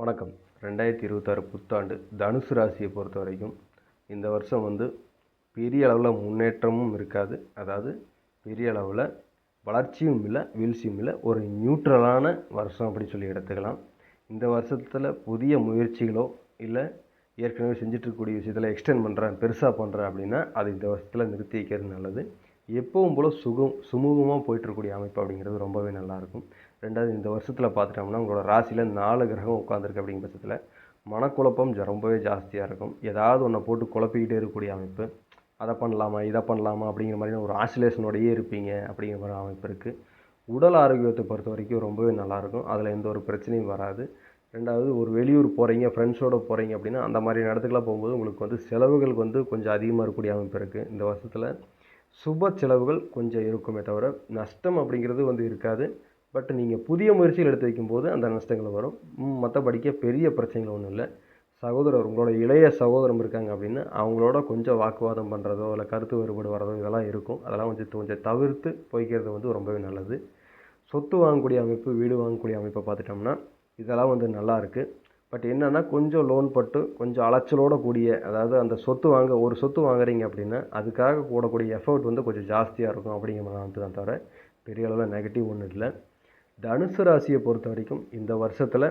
வணக்கம். ரெண்டாயிரத்தி இருபத்தாறு புத்தாண்டு தனுசு ராசியை பொறுத்த வரைக்கும் இந்த வருஷம் வந்து பெரிய அளவில் முன்னேற்றமும் இருக்காது. அதாவது பெரிய அளவில் வளர்ச்சியும் இல்லை வீழ்ச்சியும் இல்லை. ஒரு நியூட்ரலான வருஷம் அப்படி சொல்லி எடுத்துக்கலாம். இந்த வருஷத்தில் புதிய முயற்சிகளோ இல்லை ஏற்கனவே செஞ்சிட்ருக்கக்கூடிய விஷயத்தில் எக்ஸ்டெண்ட் பண்ணுறேன் பெருசாக பண்ணுறேன் அப்படின்னா அது இந்த வருஷத்தில் நிறுத்தி வைக்கிறது நல்லது. எப்பவும் போல் சுகம் சுமூகமாக போயிட்டுருக்கூடிய அமைப்பு அப்படிங்கிறது ரொம்பவே நல்லாயிருக்கும். ரெண்டாவது இந்த வருஷத்தில் பார்த்துட்டோம்னா உங்களோட ராசியில் நாலு கிரகம் உட்காந்துருக்கு அப்படிங்கிற பட்சத்தில் மனக்குழப்பம் ஜ- ரொம்பவே ஜாஸ்தியாக இருக்கும். ஏதாவது ஒன்றை போட்டு குழப்பிக்கிட்டே இருக்கக்கூடிய அமைப்பு. அதை பண்ணலாமா இதை பண்ணலாமா அப்படிங்கிற மாதிரியான ஒரு ஆசிலேஷனோடையே இருப்பீங்க அப்படிங்கிற மாதிரி அமைப்பு இருக்குது உடல் ஆரோக்கியத்தை பொறுத்த வரைக்கும் ரொம்பவே நல்லாயிருக்கும். அதில் எந்த ஒரு பிரச்சனையும் வராது. ரெண்டாவது ஒரு வெளியூர் போகிறீங்க ஃப்ரெண்ட்ஸோடு போகிறீங்க அப்படின்னா அந்த மாதிரி இடத்துக்குலாம் போகும்போது உங்களுக்கு வந்து செலவுகள் வந்து கொஞ்சம் அதிகமாக இருக்கக்கூடிய அமைப்பு இருக்குது இந்த வருஷத்தில் சுப செலவுகள் கொஞ்சம் இருக்குமே தவிர நஷ்டம் அப்படிங்கிறது வந்து இருக்காது. பட் நீங்கள் புதிய முயற்சிகள் எடுத்து வைக்கும்போது அந்த நஷ்டங்கள் வரும். மற்றபடிக்க பெரிய பிரச்சனைகள் ஒன்றும் இல்லை. சகோதரர் உங்களோட இளைய சகோதரம் இருக்காங்க அப்படின்னு அவங்களோட கொஞ்சம் வாக்குவாதம் பண்ணுறதோ இல்லை கருத்து வேறுபாடு வரதோ இதெல்லாம் இருக்கும். அதெல்லாம் கொஞ்சம் கொஞ்சம் தவிர்த்து போய்க்கிறது வந்து ரொம்பவே நல்லது. சொத்து வாங்கக்கூடிய அமைப்பு வீடு வாங்கக்கூடிய அமைப்பை பார்த்துட்டோம்னா இதெல்லாம் வந்து நல்லா இருக்குது பட் என்னென்னா கொஞ்சம் லோன் பட்டு கொஞ்சம் அலைச்சலோட கூடிய அதாவது அந்த சொத்து வாங்க ஒரு சொத்து வாங்குறீங்க அப்படின்னா அதுக்காக கூடக்கூடிய எஃபர்ட் வந்து கொஞ்சம் ஜாஸ்தியாக இருக்கும் அப்படிங்கிற மாதிரி தான் தவிர பெரிய அளவில் நெகட்டிவ் ஒன்றும் இல்லை. தனுசு ராசியை பொறுத்த வரைக்கும் இந்த வருஷத்தில்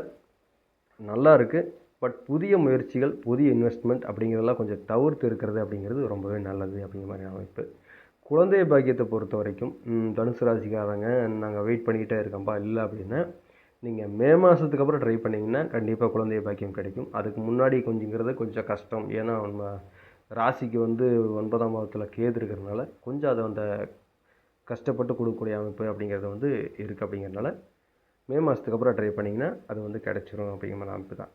நல்லா இருக்குது பட் புதிய முயற்சிகள் புதிய இன்வெஸ்ட்மெண்ட் அப்படிங்கிறதெல்லாம் கொஞ்சம் தவிர்த்து இருக்கிறது அப்படிங்கிறது ரொம்பவே நல்லது அப்படிங்கிற மாதிரி அமைப்பு. குழந்தை பாக்கியத்தை பொறுத்த வரைக்கும் தனுசு ராசிக்காரங்க நாங்கள் வெயிட் பண்ணிக்கிட்டே இருக்கோம்ப்பா இல்லை அப்படின்னா நீங்கள் மே மாதத்துக்கு அப்புறம் ட்ரை பண்ணிங்கன்னா கண்டிப்பாக குழந்தை பாக்கியம் கிடைக்கும். அதுக்கு முன்னாடி கொஞ்சங்கிறது கொஞ்சம் கஷ்டம். ஏன்னா நம்ம ராசிக்கு வந்து ஒன்பதாம் பாவத்தில் கேது இருக்கிறதுனால கொஞ்சம் அதை அந்த கஷ்டப்பட்டு கொடுக்கக்கூடிய அமைப்பு அப்படிங்கிறது வந்து இருக்குது அப்படிங்கிறதுனால மே மாதத்துக்கு அப்புறம் ட்ரை பண்ணிங்கன்னா அது வந்து கிடச்சிரும் அப்படிங்கிற அமைப்பு தான்.